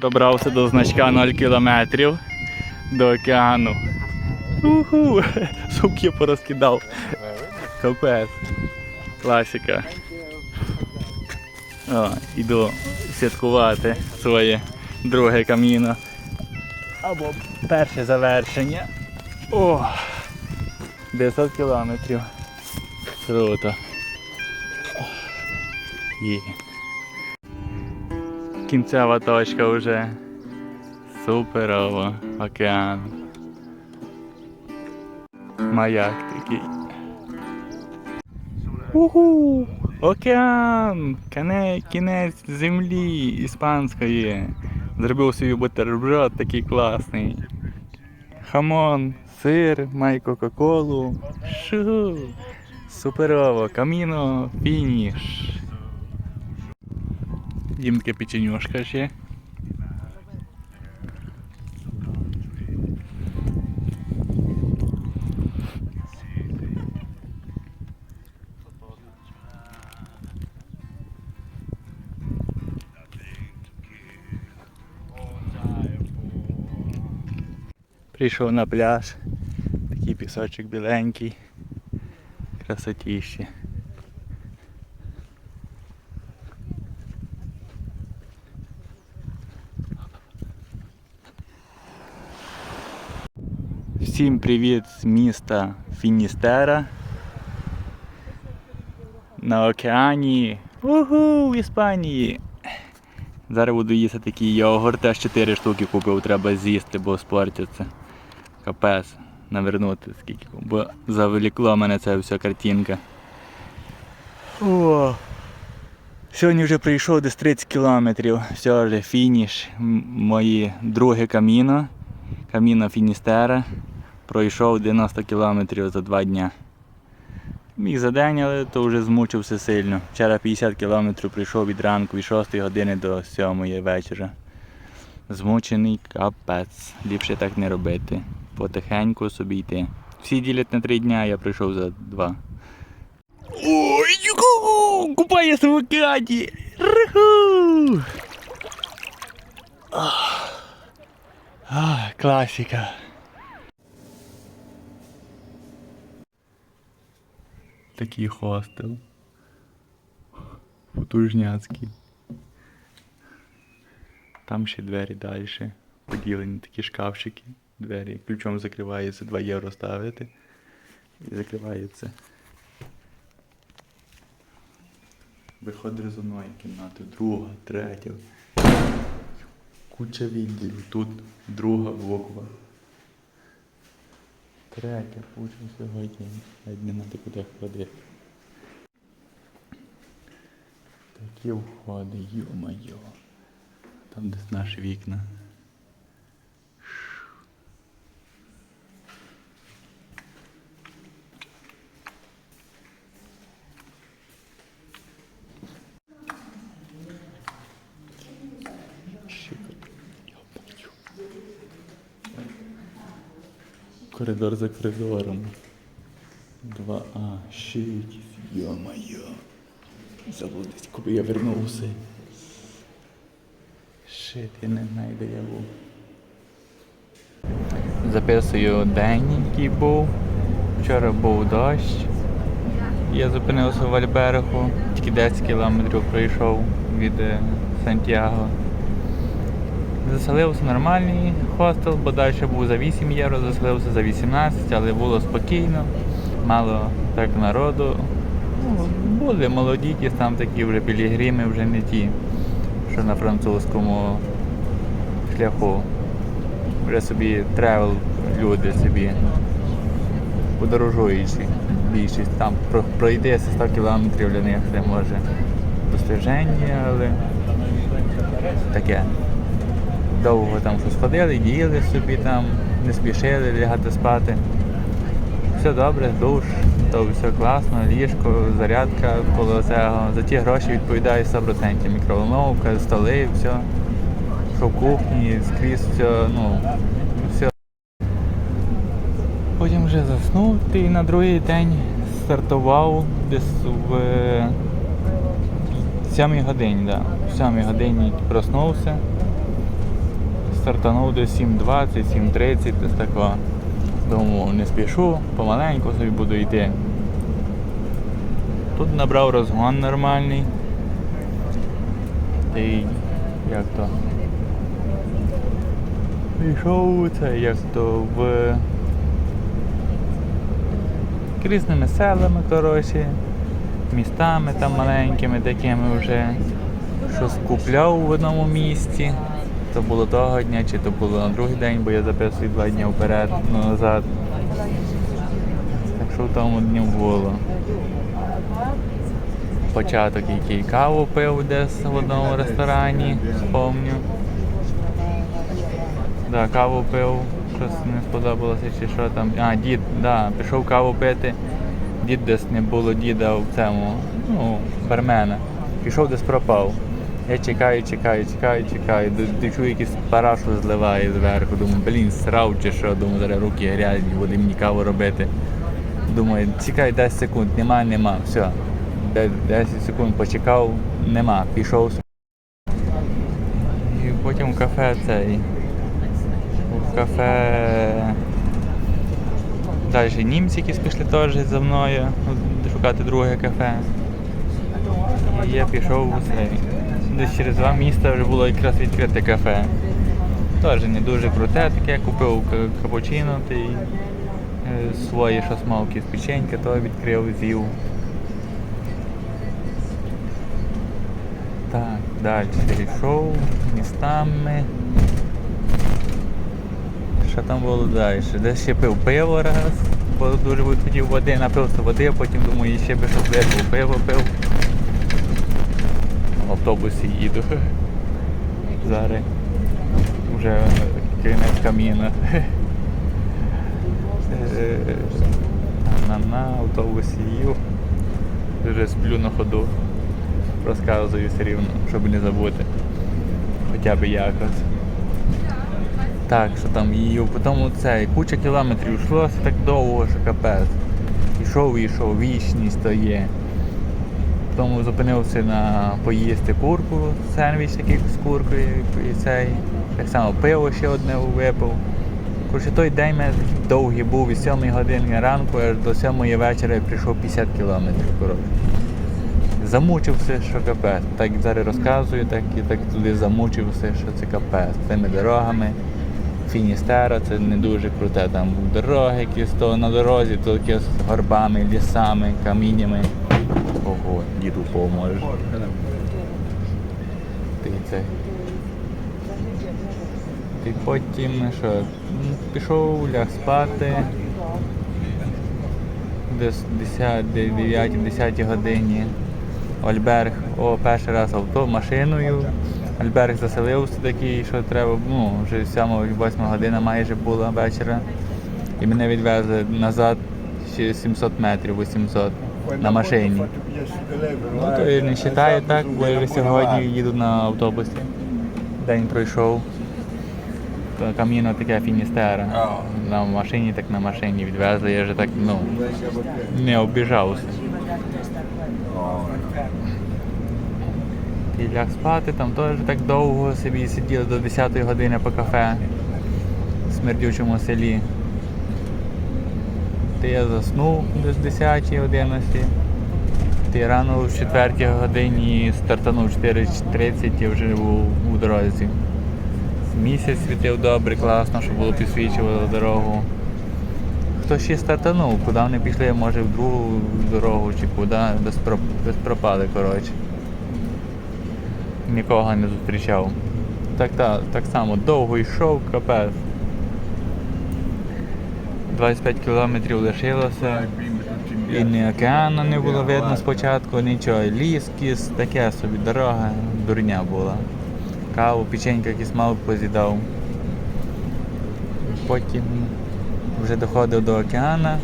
Добрався до значка 0 кілометрів до океану. Уху! Сумки порозкидав. Капець. Класика. О, іду святкувати своє друге каміно. Або перше завершення. О! 900 кілометрів. Круто. Є. Кінцева точка вже. Суперово. Океан. Маяк такий. Уху! Океан! Кіне, кінець землі іспанської. Зробив собі бутерброд такий класний. Хамон, сир, май Кока-Колу. Шу! Суперово! Каміно, фініш. Їм таке печенюшка ще. Прийшов на пляж. Такий пісочок біленький. Красотіще. Всім привіт з міста Фіністера. На океані. Угу, в Іспанії. Зараз буду їсти такі йогурти, аж 4 штуки купив, треба з'їсти, бо спортяться. Капець, навернути скільки. Бо завелікло мене ця вся картинка. О! Сьогодні вже прийшов десь 30 кілометрів. Все вже фініш. Мої друге каміно. Каміно Фіністера. Пройшов 90 кілометрів за два дня. Міг за день, але то вже змучився сильно. Вчора 50 кілометрів прийшов від ранку від 6 години до 7 вечора. Змучений капець. Ліпше так не робити. Потихеньку собі йти. Всі ділять на 3 дня, я прийшов за 2. Ой! Купаюся в океані! Раху! Такий хостел. Потужняцький. Там ще двері далі. Поділені такі шкафчики. Двері. Ключом закривається 2 євро ставити. І закривається. Виходить з одної кімнати, друга, третя. Куча відділів. Тут друга буква. Третя, пучу сьогодні. Навіть не знати куди ходити. Такі входи, йо-моє. Там десь наші вікна. Коридор за коридором. 2А, ще якісь. Йо-моє. Забув десь, коли я вернувся. Шит, я не знаю, де я був. Записую день, який був. Вчора був дощ. Я зупинився в Альберегу, тільки 10 кілометрів пройшов від е, Сантьяго. Заселився нормальний хостел, бо далі був за 8 євро, заселився за 18, але було спокійно, мало так народу. Ну, були молоді, ті там такі вже пілігрими, вже не ті, що на французькому шляху. Вже собі тревел люди собі подорожуючі. Більшість там про- пройде 100 кілометрів для них це може достиження, але таке. Довго там щось ходили, їли собі там, не спішили лягати спати. Все добре, душ, то все класно, ліжко, зарядка коло цього. За ті гроші відповідає 100%. Мікроволновка, столи, все. Що кухні, скрізь все, ну, все. Потім вже заснув і на другий день стартував десь в 7 годині, да. В 7 годині проснувся. Стартанув до 7.20, 7.30, десь такого. Думаю, не спішу, помаленьку собі буду йти. Тут набрав розгон нормальний. Та й як то. Пішов це як то в різними селами, коротше, містами там маленькими такими вже. Щось купляв в одному місці. То було того дня, чи то було на другий день, бо я записую два дні вперед, ну, назад. Так що в тому дню було. Початок який каву пив десь в одному ресторані, помню. Да, каву пив, щось не сподобалося чи що там. А, дід, да, пішов каву пити. Дід десь не було діда в цьому, ну, бармена. Пішов десь пропав. Я чекаю, чекаю, чекаю, чекаю. Д- д- якийсь парашу зливає зверху. Думаю, блін, срав чи що, думаю, зараз руки грязні, буде мені каву робити. Думаю, чекай 10 секунд, нема, нема, все. Де- 10 секунд почекав, нема, пішов. І потім кафе цей. В кафе. Далі німці якісь пішли теж за мною шукати друге кафе. І я пішов у цей. Десь через два міста вже було якраз відкрите кафе. Теж не дуже круте, таке купив к- капучино та е, свої шосмовки з печенька, то відкрив, з'їв. Так, далі йшов містами. Що там було далі? Десь ще пив пиво раз, бо дуже хотів води, напився води, а потім думаю, ще би щось пиво пив. Автобусі їду. Зараз вже кінець каміна. Е, На, на автобусі їв. Вже сплю на ходу. Розказую все рівно, щоб не забути. Хоча б якось. Так, що там їв, потім цей, куча кілометрів йшло, це так довго, що капець. Ішов і йшов, вічність то є. Тому зупинився на поїсти курку, сендвіч такий з куркою і цей. Так само пиво ще одне випив. Коротше, той день мене довгий був від 7 години ранку аж до 7 вечора я прийшов 50 кілометрів. коротше. Замучився, що капець. Так зараз розказую, так і так туди замучився, що це капець. Тими дорогами. Фіністера це не дуже круте. Там дороги якісь то на дорозі, то якісь горбами, лісами, каміннями. Ого, діду поможе. Ти це. Ти потім що? Пішов, ляг спати. Десь 9-10 годині. Ольберг, о, перший раз авто, машиною. Альберг заселився такий, що треба, ну, вже 7-8 година майже була вечора. І мене відвезли назад ще 700 метрів, 800 на машині. Ну, то і не вважаю так, бо я сьогодні їду на автобусі. День пройшов. То таке фіністера. На машині, так на машині відвезли, я вже так, ну, не обіжався. І ляг спати, там теж так довго собі сиділи до 10 години по кафе в смердючому селі. Ти я заснув десь 10 11 Ти рано в 4 годині стартанув 4.30 і вже був у дорозі. Місяць світив добре, класно, щоб було підсвічувало дорогу. Хто ще стартанув, куди вони пішли, може в другу дорогу чи куди, без, про- без пропади, коротше нікого не зустрічав. Так, так, так само довго йшов, капець. 25 кілометрів лишилося. І ні океану не було видно спочатку, нічого. Ліс, кіс, таке собі дорога, дурня була. Каву, печенька якісь мав позідав. Потім вже доходив до океана.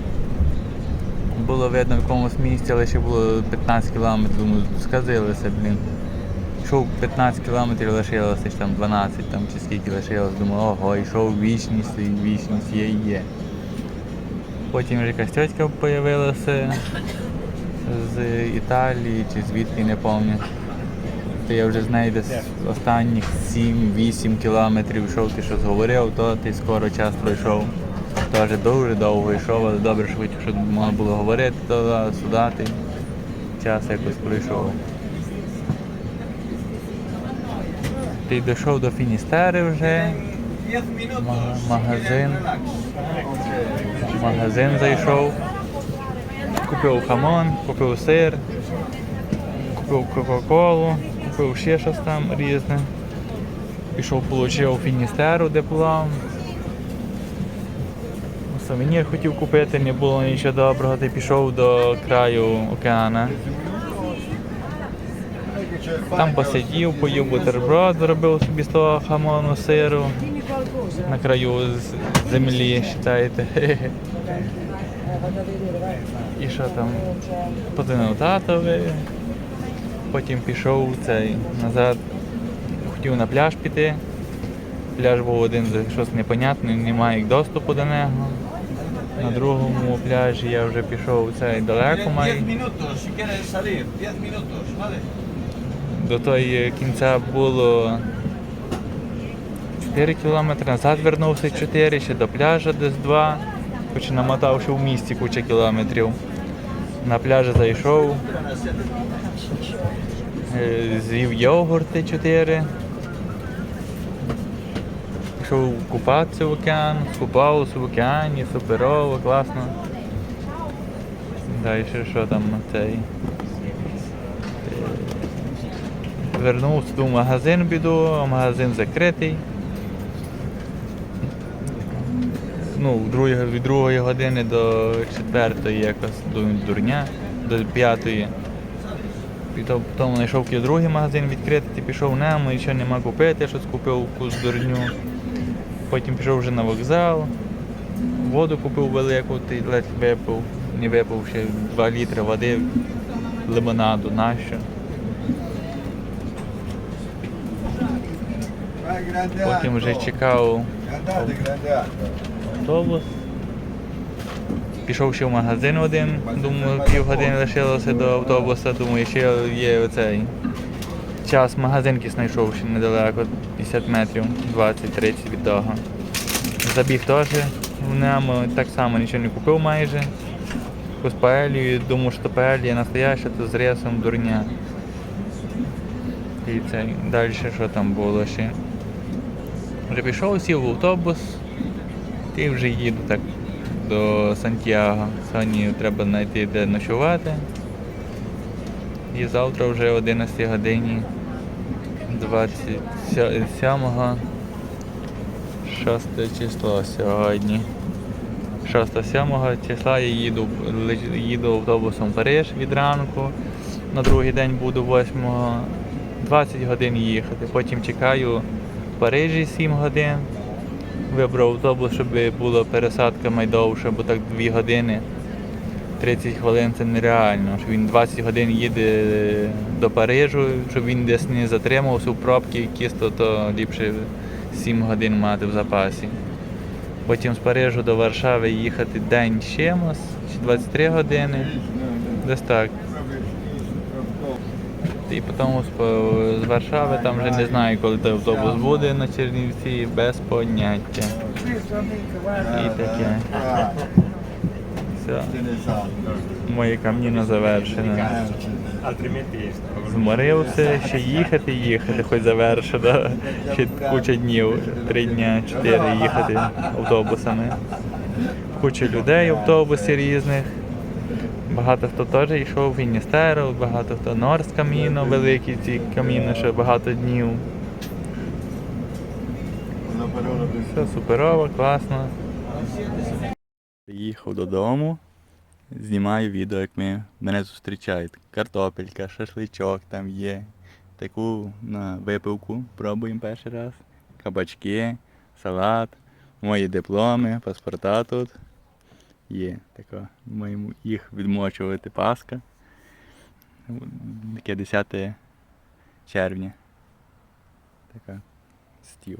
Було видно в якомусь місці, але ще було 15 кілометрів, сказилися, блін. Йшов 15 кілометрів, лишилося ж там 12 там, чи скільки лишилось, думаю, ого, йшов вічність, і вічність є є. Потім вже якась тьотька з'явилася з Італії чи звідки не пам'ятаю. То я вже з нею десь останніх 7-8 кілометрів йшов, ти щось говорив, то ти скоро час пройшов. Теж дуже довго йшов, але добре, що хоч щоб можна було говорити, то сюди ти час якось пройшов. Ти дійшов до Фіністери вже, магазин. Магазин зайшов, купив хамон, купив сир, купив Кока-Колу, купив ще щось там різне. Пішов, отримав фіністеру диплом. Сувенір хотів купити, не було нічого доброго, ти пішов до краю океана. Там посидів, поїв бутерброд, зробив собі з того хамону сиру на краю землі, вважаєте. І що там? Подзвонив татові, потім пішов цей назад, хотів на пляж піти. Пляж був один щось непонятне, немає доступу до нього. На другому пляжі я вже пішов цей далеко май. 10 minutos si quieres salir, 10 minutos. До той кінця було 4 кілометри, назад вернувся 4, ще до пляжа десь 2, хоч намотав ще в місті куча кілометрів. На пляжі зайшов, е, з'їв йогурти 4. Пішов купатися в океан, скупався в океані, суперово, класно. Далі що там цей. Вернувся в магазин біду, а магазин закритий. Ну, від другої години до четвертої якось до дурня, до п'ятої. Потім знайшов другий магазин відкритий, ти пішов нему, нічого нема купити, щось купив якусь дурню. Потім пішов вже на вокзал, воду купив велику, ти ледь випив, не випив ще 2 літри води, лимонаду, нащо. Потім вже чекав автобус. Пішов ще в магазин один, думаю, півгодини лишилося до автобуса, думаю, ще є оцей час магазин якийсь знайшов ще недалеко, 50 метрів, 20-30 від того. Забіг теж в ньому, так само нічого не купив майже. Якусь паелію, думав, що паелія настояща, то з рисом дурня. І це далі що там було ще. Вже пішов, сів в автобус, і вже їду так до Сантьяго. Сьогодні треба знайти де ночувати. І завтра вже о 11 годині 27 6 число сьогодні. 6-7 числа я їду, їду автобусом в Париж від ранку. На другий день буду 8 20 годин їхати. Потім чекаю в Парижі 7 годин. Вибрав автобус, щоб була пересадка майдовша, бо так 2 години. 30 хвилин це нереально. Що він 20 годин їде до Парижу, щоб він десь не затримався в пробки якісь, то, то ліпше 7 годин мати в запасі. Потім з Парижу до Варшави їхати день чимось, чи 23 години. Десь так. І потім з, Варшави там вже не знаю, коли той автобус буде на Чернівці, без поняття. І таке. Все. Камніно завершено. Altrimenti stavo Зморився, ще їхати, їхати, хоч завершено. Ще куча днів, три дня, чотири їхати автобусами. Куча людей в автобусі різних. Багато хто теж йшов в Фіністеру, багато хто Норс каміно, великі ці каміно, що багато днів. Все суперово, класно. Приїхав додому, знімаю відео, як ми, мене зустрічають. Картопелька, шашличок там є. Таку на випивку пробуємо перший раз. Кабачки, салат, мої дипломи, паспорта тут. Є така. Маємо їх відмочувати Пасха. Таке 10 червня. Така стіл.